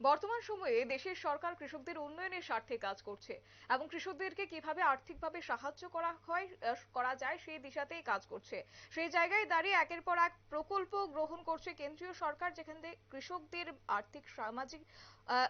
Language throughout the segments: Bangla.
বর্তমান সময়ে দেশের সরকার কৃষকদের উন্নয়নের স্বার্থে কাজ করছে এবং কৃষকদেরকে কীভাবে আর্থিকভাবে সাহায্য করা হয় করা যায় সেই দিশাতেই কাজ করছে। সেই জায়গায় দাঁড়িয়ে একের পর এক প্রকল্প গ্রহণ করছে কেন্দ্রীয় সরকার, যেখান থেকে কৃষকদের আর্থিক, সামাজিক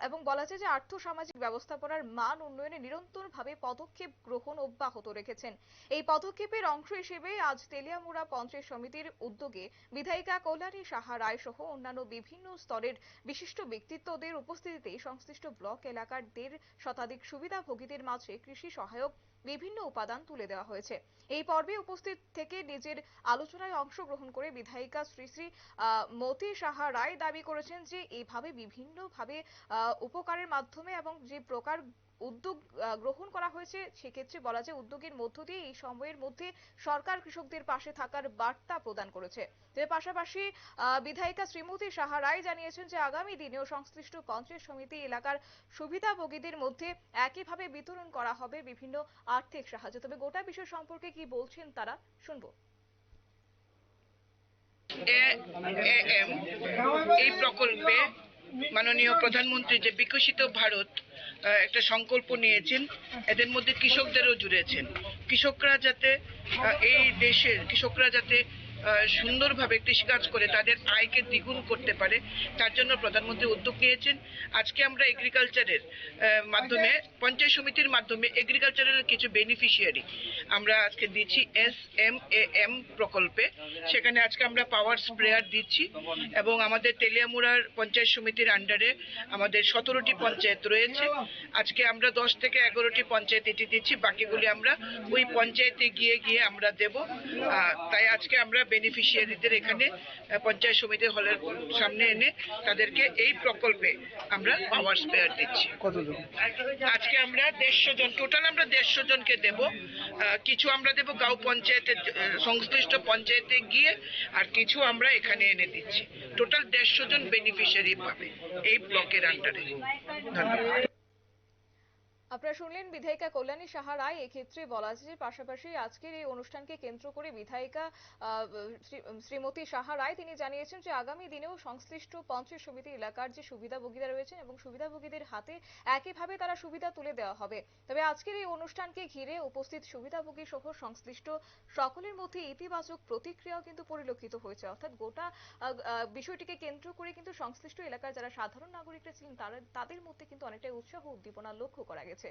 এবং বলা যায় যে আর্থ সামাজিক ব্যবস্থাপনার মান উন্নয়নে নিরন্তরভাবে পদক্ষেপ গ্রহণ অব্যাহত রেখেছেন। এই পদক্ষেপের অংশ হিসেবে আজ তেলিয়ামুড়া পঞ্চায়েত সমিতির উদ্যোগে বিধায়িকা কল্যাণী সাহা রায় সহ অন্যান্য বিভিন্ন স্তরের বিশিষ্ট ব্যক্তিত্বদের উপস্থিতিতে সংশ্লিষ্ট ব্লক এলাকার দেড় শতাধিক সুবিধাভোগীদের মাঝে কৃষি সহায়ক বিভিন্ন উপাদান তুলে দেওয়া হয়েছে। এই পর্বে উপস্থিত থেকে নিজের আলোচনায় অংশগ্রহণ করে বিধায়িকা শ্রী শ্রী মতি সাহা রায় দাবি করেছেন যে এইভাবে বিভিন্নভাবে উপকারের মাধ্যমে এবং যে প্রকার উদ্যোগ গ্রহণ করা হয়েছে, সেক্ষেত্রে বলা যায় উদ্যোগের মধ্য দিয়ে এই সময়ের মধ্যে সরকার কৃষকদের পাশে থাকার বার্তা প্রদান করেছে। এর পাশাপাশি বিধায়িকা শ্রীমতী সাহা রায় জানিয়েছেন যে আগামী দিনেও সংশ্লিষ্ট পঞ্চায়েত সমিতি এলাকার সুবিধাভোগীদের মধ্যে একইভাবে বিতরণ করা হবে বিভিন্ন আর্থিক সাহায্য। তবে গোটা বিষয় সম্পর্কে কি বলছেন তারা, শুনব। এই প্রকল্পে মাননীয় প্রধানমন্ত্রী যে বিকশিত ভারত একটা সংকল্প নিয়েছেন। এদের মধ্যে কৃষকদেরও জুড়েছেন। কৃষকরা যাতে এই দেশের কৃষকরা যাতে সুন্দরভাবে কৃষিকাজ করে তাদের আয়কে দ্বিগুণ করতে পারে, তার জন্য প্রধানমন্ত্রী উদ্যোগ নিয়েছেন। আজকে আমরা এগ্রিকালচারের মাধ্যমে, পঞ্চায়েত সমিতির মাধ্যমে এগ্রিকালচারের কিছু বেনিফিশিয়ারি আমরা আজকে দিচ্ছি এস এম এ এম প্রকল্পে। সেখানে আজকে আমরা পাওয়ার স্প্রেয়ার দিচ্ছি এবং আমাদের তেলিয়ামুড়ার পঞ্চায়েত সমিতির আন্ডারে আমাদের সতেরোটি পঞ্চায়েত রয়েছে। আজকে আমরা দশ থেকে এগারোটি পঞ্চায়েত এটি দিচ্ছি, বাকিগুলি আমরা ওই পঞ্চায়েতে গিয়ে গিয়ে আমরা দেব। তাই আজকে আমরা বেনিফিশিয়ারিদের এখানে পঞ্চায়েত সমিতি হলের সামনে এনে তাদেরকে এই প্রকল্পে আমরা পাওয়ার স্প্রেয়ার দিচ্ছি। কতজন? আজকে আমরা দেড়শো জন টোটাল আমরা দেড়শো জনকে দেব। কিছু আমরা দেব গাঁও পঞ্চায়েতে আহ, সংশ্লিষ্ট পঞ্চায়েতে গিয়ে আর কিছু আমরা এখানে এনে দিচ্ছি। টোটাল দেড়শো জন বেনিফিশিয়ারি পাবে এই ব্লকের আন্ডারে ধন্যবাদ। আপনারা শুনলেন বিধায়িকা কল্যাণী সাহা রায়। এক্ষেত্রে বলা আছে যে পাশাপাশি আজকের এই অনুষ্ঠানকে কেন্দ্র করে বিধায়িকা শ্রীমতী সাহা রায়, তিনি জানিয়েছেন যে আগামী দিনেও সংশ্লিষ্ট পঞ্চায়েত সমিতি এলাকার যে সুবিধাভোগীরা রয়েছেন এবং সুবিধাভোগীদের হাতে একইভাবে তারা সুবিধা তুলে দেওয়া হবে। তবে আজকের এই অনুষ্ঠানকে ঘিরে উপস্থিত সুবিধাভোগী সহ সংশ্লিষ্ট সকলের মধ্যে ইতিবাচক প্রতিক্রিয়াও কিন্তু পরিলক্ষিত হয়েছে। অর্থাৎ গোটা বিষয়টিকে কেন্দ্র করে কিন্তু সংশ্লিষ্ট এলাকার যারা সাধারণ নাগরিকরা ছিলেন, তারা, তাদের মধ্যে কিন্তু অনেকটাই উৎসাহ উদ্দীপনা লক্ষ্য করা গেছে।